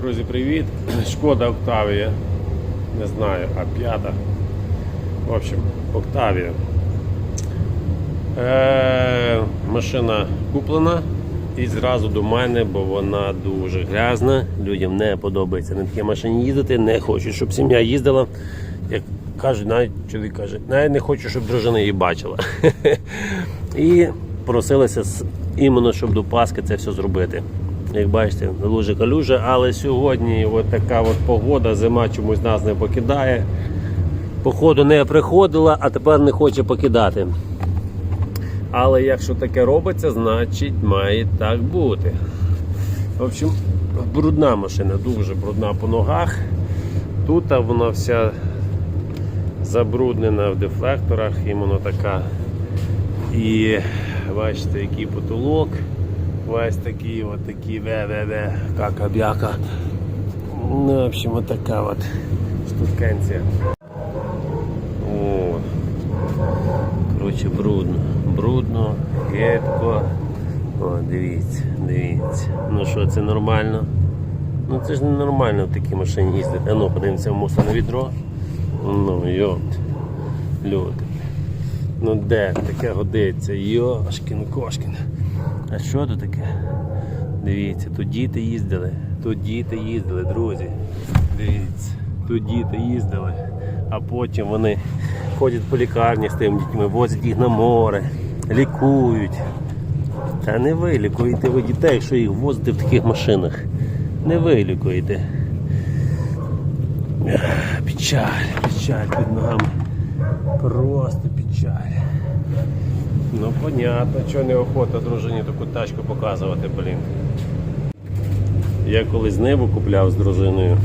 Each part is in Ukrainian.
Друзі, привіт! Шкода Октавія. Не знаю, а п'ята. В общем, Октавія. Е, машина куплена і зразу до мене, бо вона дуже грязна. Людям не подобається на такій машині їздити, не хочуть, щоб сім'я їздила. Як кажуть, навіть чоловік каже, навіть не хочу, щоб дружина її бачила. І просилися з- іменно, щоб до Пасхи це все зробити. Як бачите, дуже калюжа, але сьогодні от така от погода, зима чомусь нас не покидає. Походу не приходила, а тепер не хоче покидати. Але якщо таке робиться, значить має так бути. В общем, брудна машина, дуже брудна по ногах. Тут вона вся забруднена в дефлекторах, іменно така. І бачите, який потолок. Весь такий, от такий ве-ве-ве, кака-бяка. Ну, в общем, от така от штукенція. О, коротше, брудно. Брудно, гидко. О, дивіться, дивіться. Ну що, це нормально? Ну це ж не нормально в такій машині їздити. А ну, подивимося в мусорне відро. Ну, йопт. Люди. Ну де таке годиться? Йошкін кошкін. А що тут таке? Дивіться, тут діти їздили. Тут діти їздили, друзі. Дивіться, тут діти їздили. А потім вони ходять по лікарні з тими дітьми, возять їх на море, лікують. Та не ви лікуєте ви дітей, якщо їх возите в таких машинах. Не ви лікуєте. Печаль, печаль під ногами. Просто печаль. Ну понятно, чого не охота дружині таку тачку показувати, блін. Я колись небо купляв з дружиною.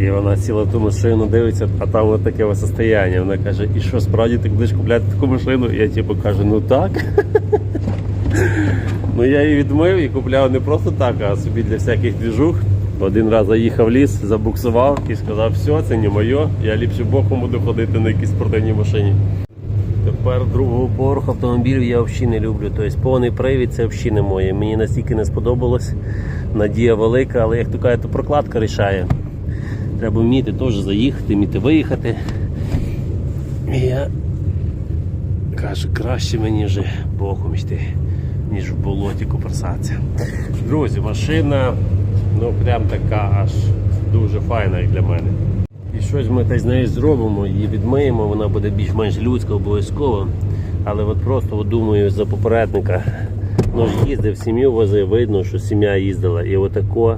І вона сіла в ту машину, дивиться, а там от таке состояння. Вона каже, і що, справді ти будеш купляти таку машину? Я типу кажу, ну так. ну я її відмив і купляв не просто так, а собі для всяких двіжух. Один раз заїхав ліс, забуксував і сказав, все, це не моє, я ліпше боком буду ходити на якійсь спортивній машині. Тепер другого поверху автомобілів я взагалі не люблю. Тобто повний привід це взагалі не моє. Мені настільки не сподобалось. Надія велика, але як то кажуть, то прокладка рішає. Треба вміти теж заїхати, вміти виїхати. І я кажу, краще мені вже боком йти, ніж в болоті куперсатися. Друзі, машина ну прям така аж дуже файна як для мене. І щось ми та з нею зробимо, її відмиємо, вона буде більш-менш людська обов'язково. Але от просто от думаю за попередника. Ну ж їздив, сім'ю возив, видно, що сім'я їздила. І отако,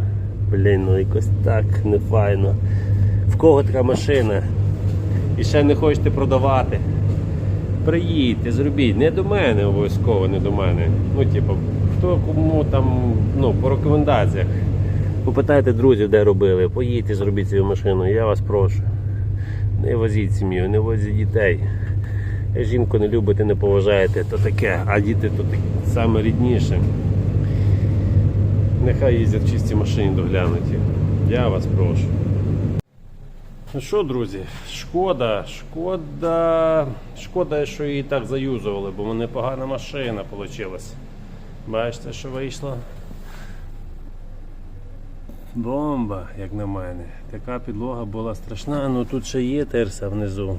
блін, ну якось так не файно. В кого така машина? І ще не хочете продавати. Приїдьте, зробіть. Не до мене обов'язково, не до мене. Ну, типу, хто кому там, ну, по рекомендаціях. Попитайте друзів, де робили, поїдьте, зробіть свою машину, я вас прошу. Не возіть сім'ю, не возіть дітей. Жінку не любите, не поважаєте, то таке, а діти то таке саме рідніше. Нехай їздять в чистій машині доглянуті. Я вас прошу. Ну що, друзі, шкода, шкода, шкода, що її так заюзували, бо в мене погана машина вийшла. Бачите, що вийшло? Бомба, як на мене. Така підлога була страшна, ну тут ще є терса внизу.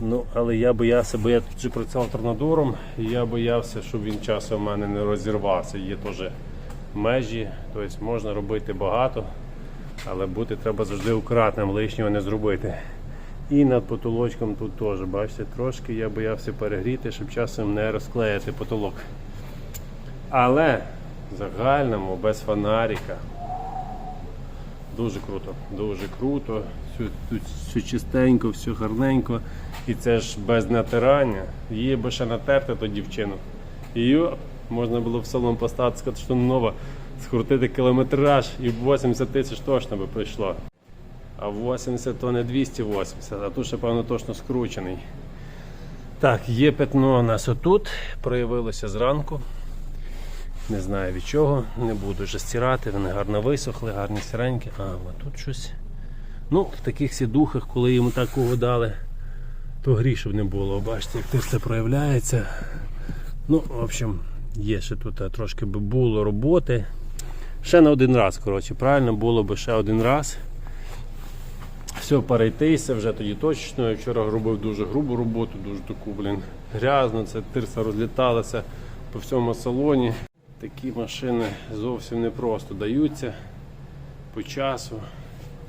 Ну, але я боявся, бо я тут працював торнадором, і я боявся, щоб він часом в мене не розірвався. Є теж межі, тобто можна робити багато, але бути треба завжди акуратним, лишнього не зробити. І над потолочком тут теж, бачите, трошки я боявся перегріти, щоб часом не розклеїти потолок. Але в загальному без фонарика Дуже круто, дуже круто. Все, тут все чистенько, все гарненько. І це ж без натирання. Її би ще натерти ту дівчину. Її можна було в салон поставити, сказати, що нова, скрутити кілометраж і 80 тисяч точно би прийшло. А 80 то не 280, а тут ще, певно, точно скручений. Так, є пятно у нас отут, проявилося зранку. Не знаю від чого, не буду вже стирати, вони гарно висохли, гарні сіренькі. А, а тут щось. Ну, в таких сідухах, коли йому такого дали, то грішів не було. Бачите, як це все проявляється. Ну, в общем, є ще тут трошки би було роботи. Ще на один раз, коротше, правильно було би ще один раз. Все, перейтися вже тоді точно. Я вчора робив дуже грубу роботу, дуже таку, блін, грязно, це тирса розліталася по всьому салоні. Такі машини зовсім не просто даються по часу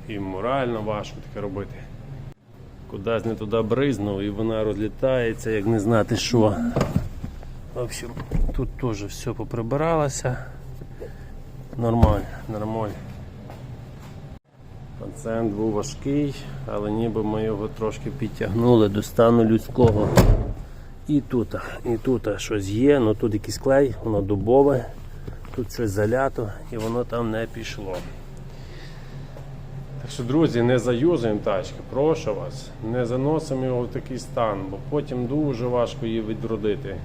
і морально важко таке робити. Кудись не туди бризнув і вона розлітається, як не знати що. В общем, тут теж все поприбиралося. Нормально, нормально. Пацієнт був важкий, але ніби ми його трошки підтягнули до стану людського. І тут, і тут щось є, але тут якийсь клей, воно дубове, тут щось залято і воно там не пішло. Так що, друзі, не заюзуємо тачки, прошу вас, не заносимо його в такий стан, бо потім дуже важко її відродити.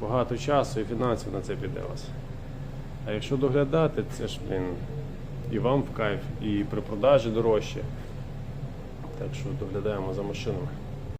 Багато часу і фінансів на це піде вас. А якщо доглядати, це ж, блін, і вам в кайф, і при продажі дорожче. Так що доглядаємо за машинами.